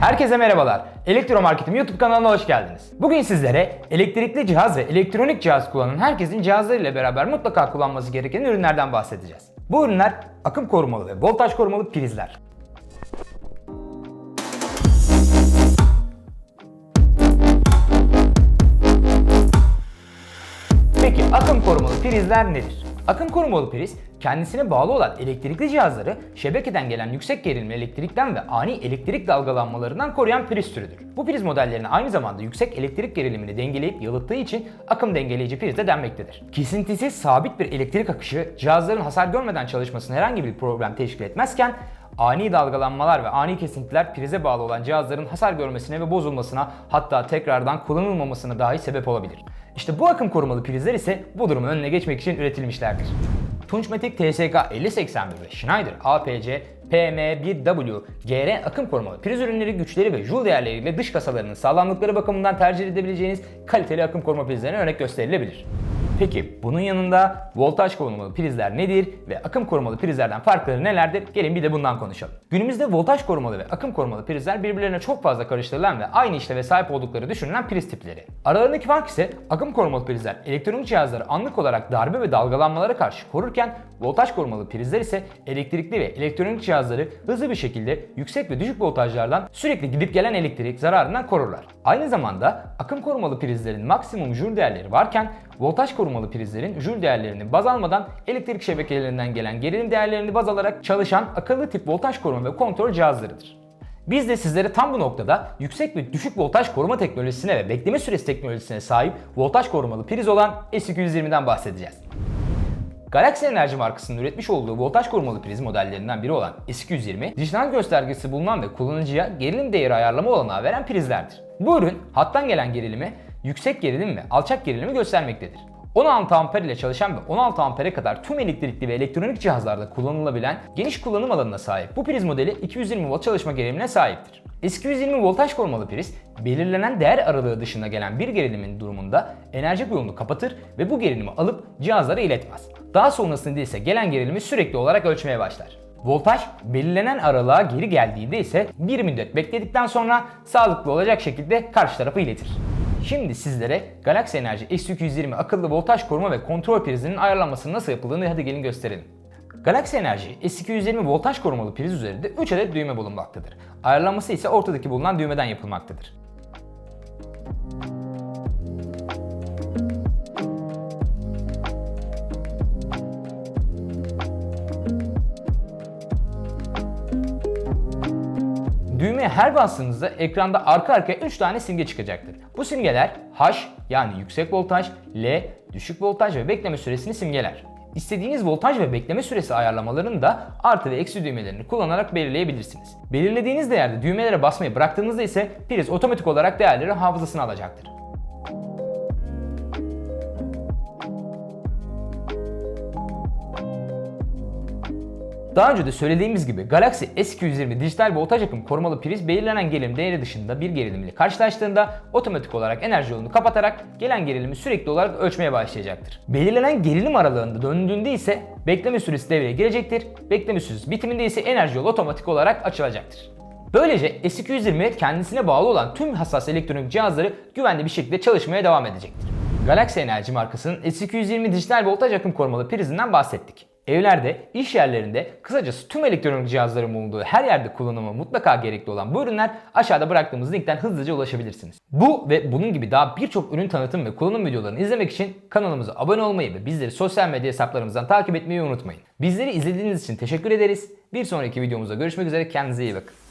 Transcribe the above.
Herkese merhabalar. Elektromarketim YouTube kanalına hoş geldiniz. Bugün sizlere elektrikli cihaz ve elektronik cihaz kullanan herkesin cihazlarıyla beraber mutlaka kullanması gereken ürünlerden bahsedeceğiz. Bu ürünler akım korumalı ve voltaj korumalı prizler. Peki akım korumalı prizler nedir? Akım korumalı priz kendisine bağlı olan elektrikli cihazları şebekeden gelen yüksek gerilim elektrikten ve ani elektrik dalgalanmalarından koruyan priz türüdür. Bu priz modellerine aynı zamanda yüksek elektrik gerilimini dengeleyip yalıttığı için akım dengeleyici priz de denmektedir. Kesintisiz sabit bir elektrik akışı cihazların hasar görmeden çalışmasına herhangi bir problem teşkil etmezken Ani dalgalanmalar ve ani kesintiler prize bağlı olan cihazların hasar görmesine ve bozulmasına hatta tekrardan kullanılmamasına dahi sebep olabilir. İşte bu akım korumalı prizler ise bu durumun önüne geçmek için üretilmişlerdir. Tunçmetik TSK 5081 ve Schneider APC PM1W GR akım korumalı priz ürünleri güçleri ve joule değerleriyle dış kasalarının sağlamlıkları bakımından tercih edebileceğiniz kaliteli akım koruma prizlerine örnek gösterilebilir. Peki bunun yanında voltaj korumalı prizler nedir ve akım korumalı prizlerden farkları nelerdir? Gelin bir de bundan konuşalım. Günümüzde voltaj korumalı ve akım korumalı prizler birbirlerine çok fazla karıştırılan ve aynı işleve sahip oldukları düşünülen priz tipleri. Aralarındaki fark ise akım korumalı prizler elektronik cihazları anlık olarak darbe ve dalgalanmalara karşı korurken voltaj korumalı prizler ise elektrikli ve elektronik cihazları hızlı bir şekilde yüksek ve düşük voltajlardan sürekli gidip gelen elektrik zararından korurlar. Aynı zamanda akım korumalı prizlerin maksimum joule değerleri varken voltaj korumalı prizlerin joule değerlerini baz almadan elektrik şebekelerinden gelen gerilim değerlerini baz alarak çalışan akıllı tip voltaj koruma ve kontrol cihazlarıdır. Biz de sizlere tam bu noktada yüksek ve düşük voltaj koruma teknolojisine ve bekleme süresi teknolojisine sahip voltaj korumalı priz olan S220'den bahsedeceğiz. Galaxy Enerji markasının üretmiş olduğu voltaj korumalı priz modellerinden biri olan S220, dijital göstergesi bulunan ve kullanıcıya gerilim değeri ayarlama olanağı veren prizlerdir. Bu ürün hattan gelen gerilimi, yüksek gerilim ve alçak gerilimi göstermektedir. 16 amper ile çalışan ve 16 ampere kadar tüm elektrikli ve elektronik cihazlarda kullanılabilen geniş kullanım alanına sahip bu priz modeli 220 volt çalışma gerilimine sahiptir. S220 voltaj korumalı priz, belirlenen değer aralığı dışında gelen bir gerilimin durumunda enerji yolunu kapatır ve bu gerilimi alıp cihazlara iletmez. Daha sonrasında ise gelen gerilimi sürekli olarak ölçmeye başlar. Voltaj belirlenen aralığa geri geldiğinde ise bir müddet bekledikten sonra sağlıklı olacak şekilde karşı tarafa iletir. Şimdi sizlere Galaxy Enerji S220 akıllı voltaj koruma ve kontrol prizinin ayarlanmasının nasıl yapıldığını hadi gelin gösterelim. Galaxy Enerji S220 voltaj korumalı priz üzerinde 3 adet düğme bulunmaktadır. Ayarlanması ise ortadaki bulunan düğmeden yapılmaktadır. Düğmeye her bastığınızda ekranda arka arkaya 3 tane simge çıkacaktır. Bu simgeler H yani yüksek voltaj, L düşük voltaj ve bekleme süresini simgeler. İstediğiniz voltaj ve bekleme süresi ayarlamalarını da artı ve eksi düğmelerini kullanarak belirleyebilirsiniz. Belirlediğiniz değerde düğmelere basmayı bıraktığınızda ise priz otomatik olarak değerleri hafızasına alacaktır. Daha önce de söylediğimiz gibi Galaxy S220 dijital voltaj akım korumalı priz belirlenen gerilim değeri dışında bir gerilim ile karşılaştığında otomatik olarak enerji yolunu kapatarak gelen gerilimi sürekli olarak ölçmeye başlayacaktır. Belirlenen gerilim aralığında döndüğünde ise bekleme süresi devreye girecektir. Bekleme süresi bitiminde ise enerji yolu otomatik olarak açılacaktır. Böylece S220 kendisine bağlı olan tüm hassas elektronik cihazları güvenli bir şekilde çalışmaya devam edecektir. Galaxy Enerji markasının S220 dijital voltaj akım korumalı prizinden bahsettik. Evlerde, iş yerlerinde, kısacası tüm elektronik cihazların bulunduğu her yerde kullanımı mutlaka gerekli olan bu ürünler aşağıda bıraktığımız linkten hızlıca ulaşabilirsiniz. Bu ve bunun gibi daha birçok ürün tanıtım ve kullanım videolarını izlemek için kanalımıza abone olmayı ve bizleri sosyal medya hesaplarımızdan takip etmeyi unutmayın. Bizleri izlediğiniz için teşekkür ederiz. Bir sonraki videomuzda görüşmek üzere kendinize iyi bakın.